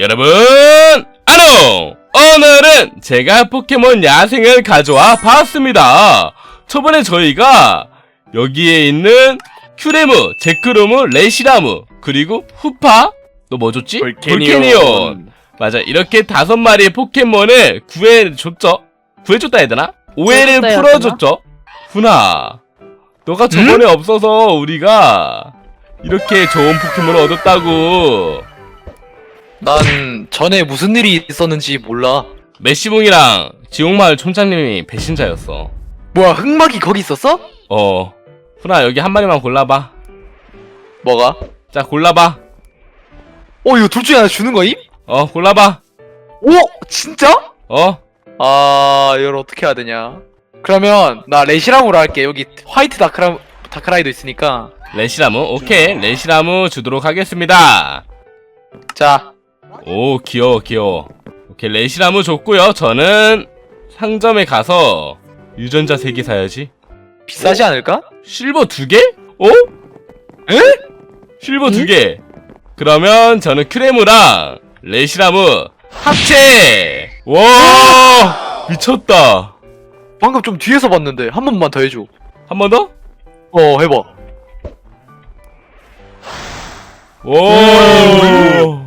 여러분, 안녕! 오늘은 제가 포켓몬 야생을 가져와 봤습니다. 저번에 저희가 여기에 있는 큐레무, 제크로무, 레시라무, 그리고 후파, 또 뭐 줬지? 볼케니온. 맞아, 이렇게 다섯 마리의 포켓몬을 구해줬죠? 구해줬다 해야 되나? 오해를 구해줬다 해야 풀어줬죠? 훈아, 너가 저번에 없어서 우리가 이렇게 좋은 포켓몬을 얻었다고. 난 전에 무슨 일이 있었는지 몰라. 메시봉이랑 지옥마을 촌장님이 배신자였어. 뭐야, 흑막이 거기 있었어? 어. 훈아, 여기 한 마리만 골라봐. 뭐가? 자, 골라봐. 어, 이거 둘 중에 하나 주는 거임? 어, 골라봐. 오! 진짜? 어? 아, 이걸 어떻게 해야 되냐. 그러면, 나 레시랑으로 할게. 여기 화이트 다크라, 다크라이도 있으니까. 레시라무. 오케이. 레시라무 주도록 하겠습니다. 자, 오, 귀여워, 귀여워. 오케이, 레시라무 줬고요. 저는 상점에 가서 유전자 3개 사야지. 비싸지 않을까? 실버 2개? 어? 에? 실버 2개. 그러면 저는 크레무랑 레시라무 합체! 와! 미쳤다. 방금 좀 뒤에서 봤는데, 한 번만 더 해줘. 한 번 더? 어, 해봐. 오!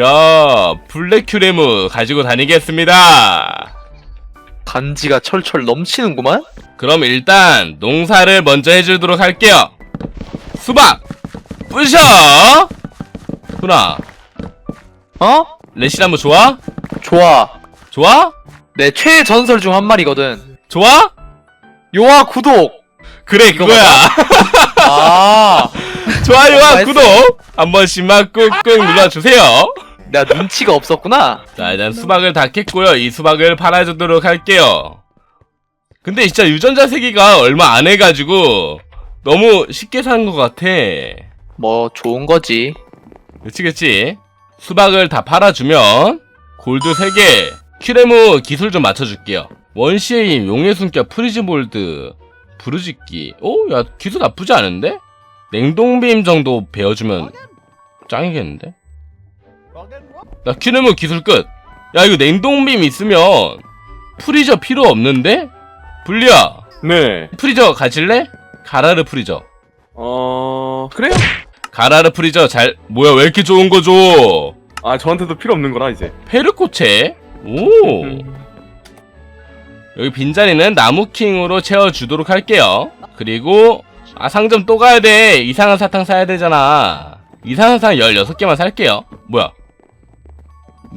야, 블랙 큐레무 가지고 다니겠습니다. 간지가 철철 넘치는구만? 그럼 일단 농사를 먼저 해주도록 할게요. 수박! 부셔! 훈아, 어? 레시나무 좋아? 좋아. 좋아? 내 최애 전설 중 한 마리거든. 좋아? 요아 구독! 그래, 그거야. 아, 좋아요와 맛있어. 구독 한 번씩만 꾹꾹 눌러주세요. 내가 눈치가 없었구나. 자, 일단 수박을 다 캤고요. 이 수박을 팔아주도록 할게요. 근데 진짜 유전자 세기가 얼마 안 해가지고 너무 쉽게 산 것 같아. 뭐, 좋은 거지. 그치, 그치. 수박을 다 팔아주면 골드 3개, 큐레무 기술 좀 맞춰줄게요. 원시의 힘, 용의 숨결, 프리즈몰드, 부르짖기. 오, 야, 기술 나쁘지 않은데? 냉동빔 정도 배워주면 짱이겠는데? 나 큐레무 기술 끝. 야, 이거 냉동빔 있으면 프리저 필요 없는데? 불리야, 네. 프리저 가질래? 가라르 프리저. 어, 그래요? 가라르 프리저 잘, 뭐야, 왜 이렇게 좋은 거 줘? 아, 저한테도 필요 없는 거라, 이제. 페르코체? 오. 여기 빈자리는 나무킹으로 채워주도록 할게요. 그리고, 아, 상점 또 가야 돼. 이상한 사탕 사야 되잖아. 이상한 사탕 16개만 살게요. 뭐야?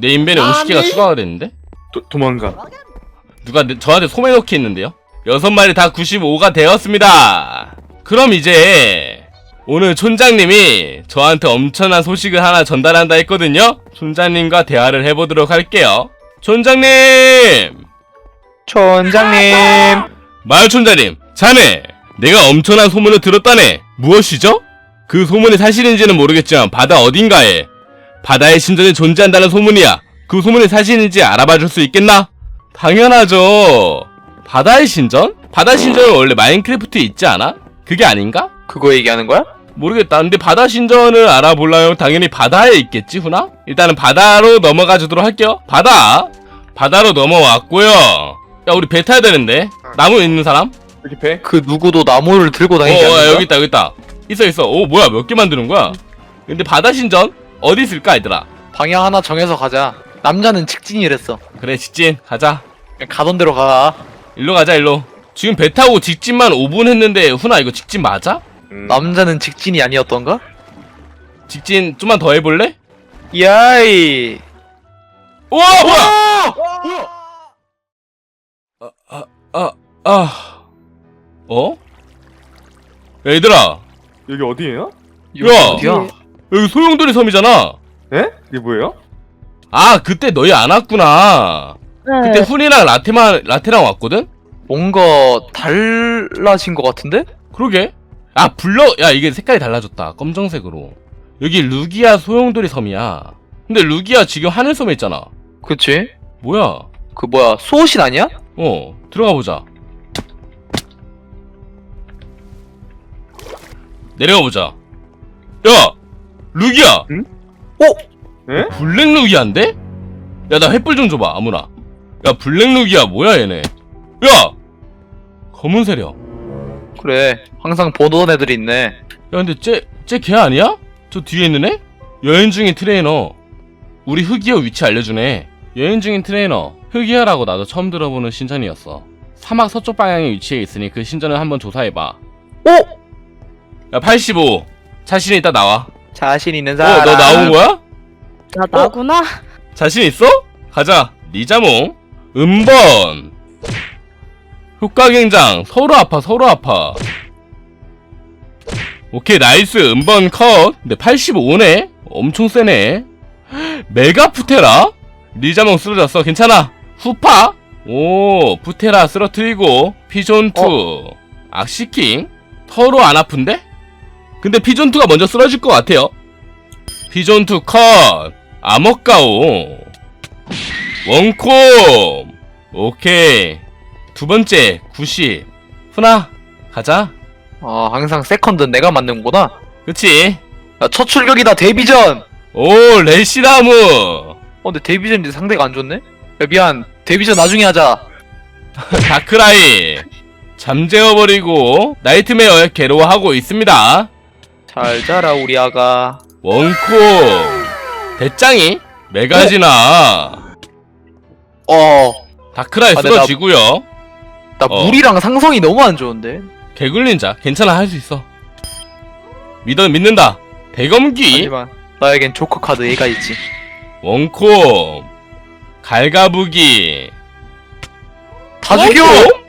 내 인벤에 50개가 추가가 됐는데? 도, 도망가. 누가 내- 저한테 소매 넣기 했는데요? 여섯 마리 다 95가 되었습니다. 그럼 이제 오늘 촌장님이 저한테 엄청난 소식을 하나 전달한다 했거든요. 촌장님과 대화를 해보도록 할게요. 촌장님, 촌장님. 마을 촌장님, 자네, 내가 엄청난 소문을 들었다네. 무엇이죠? 그 소문이 사실인지는 모르겠지만 바다 어딘가에 바다의 신전이 존재한다는 소문이야. 그 소문이 사실인지 알아봐 줄 수 있겠나? 당연하죠. 바다의 신전? 바다 신전은 원래 마인크래프트에 있지 않아? 그게 아닌가? 그거 얘기하는 거야? 모르겠다. 근데 바다 신전을 알아보려면 당연히 바다에 있겠지, 훈아? 일단은 바다로 넘어가 주도록 할게요. 바다! 바다로 넘어왔고요. 야, 우리 배 타야 되는데. 나무 있는 사람? 이렇게 배? 그 누구도 나무를 들고 어, 다니지 어, 않는다? 여기 있다, 여기 있다. 있어, 있어. 오, 뭐야, 몇 개 만드는 거야? 근데 바다 신전? 어디 있을까, 얘들아? 방향 하나 정해서 가자. 남자는 직진이랬어. 그래, 직진, 가자. 그냥 가던 대로 가. 일로 가자, 일로. 지금 배 타고 직진만 5분 했는데, 훈아, 이거 직진 맞아? 음. 남자는 직진이 아니었던가? 직진 좀만 더 해볼래? 야이. 우와, 뭐야! 아, 아, 아. 어? 야, 얘들아, 여기 어디예요? 여기 야! 어디야? 여기 소용돌이 섬이잖아. 예? 이게 뭐예요? 아, 그때 너희 안 왔구나. 네. 그때 훈이랑 라테만, 라테랑 왔거든? 뭔가 달라진 것 같은데? 그러게. 아, 불러, 야, 이게 색깔이 달라졌다. 검정색으로. 여기 루기아 소용돌이 섬이야. 근데 루기아 지금 하늘 섬에 있잖아. 그치? 뭐야? 그 뭐야 수호신 아니야? 어, 들어가 보자. 내려가 보자. 야! 루기아! 어? 에? 블랙 루기아인데? 야 나 횃불 좀 줘봐 아무나 야 블랙 루기아 뭐야 얘네 야 검은 세력 그래 항상 보던 애들이 있네 야 근데 쟤쟤 걔 아니야? 저 뒤에 있는 애? 여행 중인 트레이너 우리 흑이어 위치 알려주네 여행 중인 트레이너 흑이어라고 나도 처음 들어보는 신전이었어 사막 서쪽 방향에 위치해 있으니 그 신전을 한번 조사해봐 오! 야85 자신 있다 나와 자신 있는 어 사람. 너 나온 거야? 나 나구나. 자신 있어? 가자. 리자몽. 음번. 효과갱장. 서로 아파 서로 아파. 오케이 나이스. 음번 컷. 근데 85네? 엄청 세네. 메가 푸테라? 리자몽 쓰러졌어. 괜찮아. 후파? 오 푸테라 쓰러트리고. 피존2 악시킹? 서로 안 아픈데? 근데 피존2가 먼저 쓰러질 것 같아요. 피존2 컷! 암흑가오. 원콤! 오케이. 두 번째 90 훈아 가자. 아 항상 세컨드는 내가 만드는구나. 그치? 야, 첫 출격이다 데뷔전! 오 레시라무! 어 근데 데뷔전인데 상대가 안 좋네? 야 미안. 데뷔전 나중에 하자. 다크라이. 잠재워버리고 나이트메어에 괴로워하고 있습니다 잘 자라 우리 아가. 원콤 대짱이? 메가지나. 어나 다크라이 아, 근데 쓰러지고요. 어. 물이랑 상성이 너무 안 좋은데? 개굴린자. 괜찮아 할 수 있어. 믿어 믿는다. 대검기. 하지만 나에겐 조커 카드 얘가 있지. 원콤 갈가부기. 다 죽여! 원콤?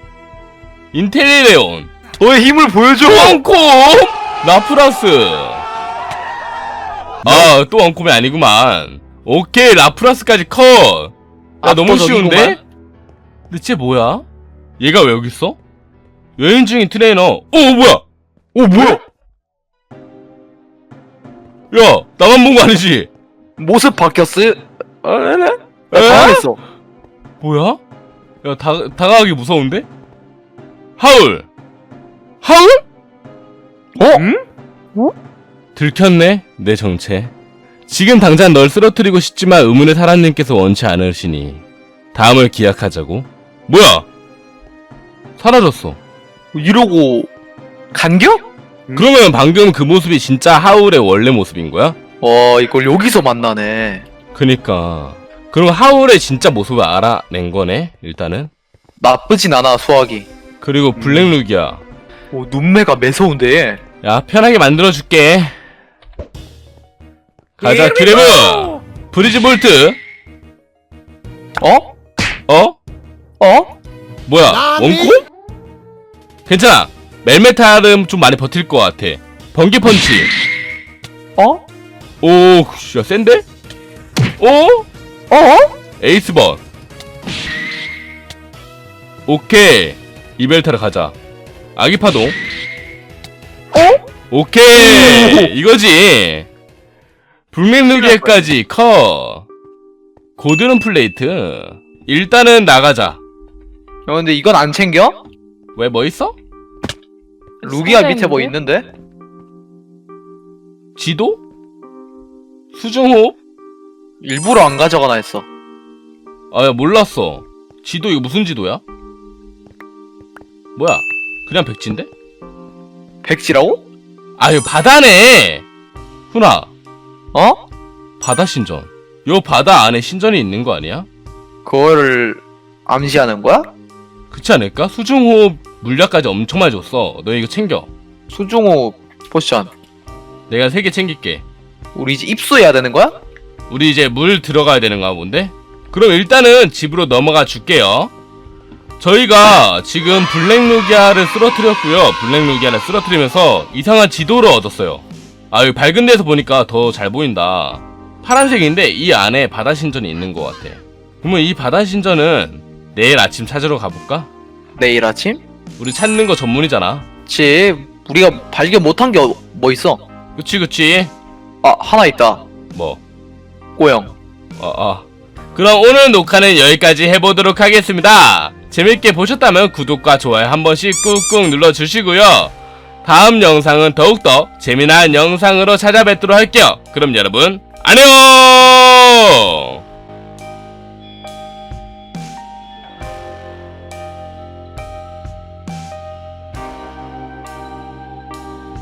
인텔리레온. 너의 힘을 보여줘! 원콤 라프라스 아 또 원콤이 아니구만 오케이 라프라스까지 컷야 너무 쉬운데? 근데 쟤 뭐야? 얘가 왜 여기 있어? 여행 중인 트레이너 어 뭐야 오 뭐야? 야 나만 본 거 아니지? 모습 바뀌었어? 어, 네네? 에? 야, 당황했어 뭐야? 야, 다, 다가가기 무서운데? 하울! 하울? 어? 응? 들켰네, 내 정체. 지금 당장 널 쓰러뜨리고 싶지만 의문의 사람님께서 원치 않으시니. 다음을 기약하자고. 뭐야? 사라졌어. 이러고 간격? 그러면 방금 그 모습이 진짜 하울의 원래 모습인 거야? 어 이걸 여기서 만나네 그니까. 그럼 하울의 진짜 모습을 알아낸 거네, 일단은. 나쁘진 않아 수학이 그리고 블랙루기야. 오 눈매가 매서운데 야, 편하게 만들어줄게. 가자, 기레브! 브리즈 볼트! 어? 어? 어? 뭐야, 원코? 괜찮아. 멜메탈은 좀 많이 버틸 것 같아. 번개 펀치. 어? 오, 야, 센데? 오? 어? 에이스 번. 오케이. 이벨타를 가자. 아기파동. 어? 오케이. 이거지. 불맹루기에까지 커. 고드름 플레이트. 일단은 나가자. 야 근데 이건 안 챙겨? 왜 뭐 있어? 루기아 밑에 뭐 있는데? 있는데? 지도? 수중호흡? 일부러 안 가져가나 했어 아, 야, 몰랐어. 지도 이거 무슨 지도야? 뭐야? 그냥 백지인데? 백지라고? 아, 이거 바다네! 훈아, 어? 바다 신전. 요 바다 안에 신전이 있는 거 아니야? 그거를 암시하는 거야? 그렇지 않을까? 수중호흡 물약까지 엄청 많이 줬어. 너 이거 챙겨. 수중호 포션 내가 세 개 챙길게. 우리 이제 입수해야 되는 거야? 우리 이제 물 들어가야 되는 거야, 뭔데? 그럼 일단은 집으로 넘어가 줄게요. 저희가 지금 블랙루기아를 쓰러뜨렸고요. 블랙루기아를 쓰러뜨리면서 이상한 지도를 얻었어요. 아, 여기 밝은 데서 보니까 더 잘 보인다. 파란색인데 이 안에 바다 신전이 있는 것 같아. 그러면 이 바다 신전은 내일 아침 찾으러 가볼까? 내일 아침? 우리 찾는 거 전문이잖아. 그치 우리가 발견 못한 게 뭐 있어? 그치, 그치. 아 하나 있다 뭐, 꼬영 어, 어. 그럼 오늘 녹화는 여기까지 해보도록 하겠습니다. 재밌게 보셨다면 구독과 좋아요 한 번씩 꾹꾹 눌러주시고요. 다음 영상은 더욱더 재미난 영상으로 찾아뵙도록 할게요. 그럼 여러분, 안녕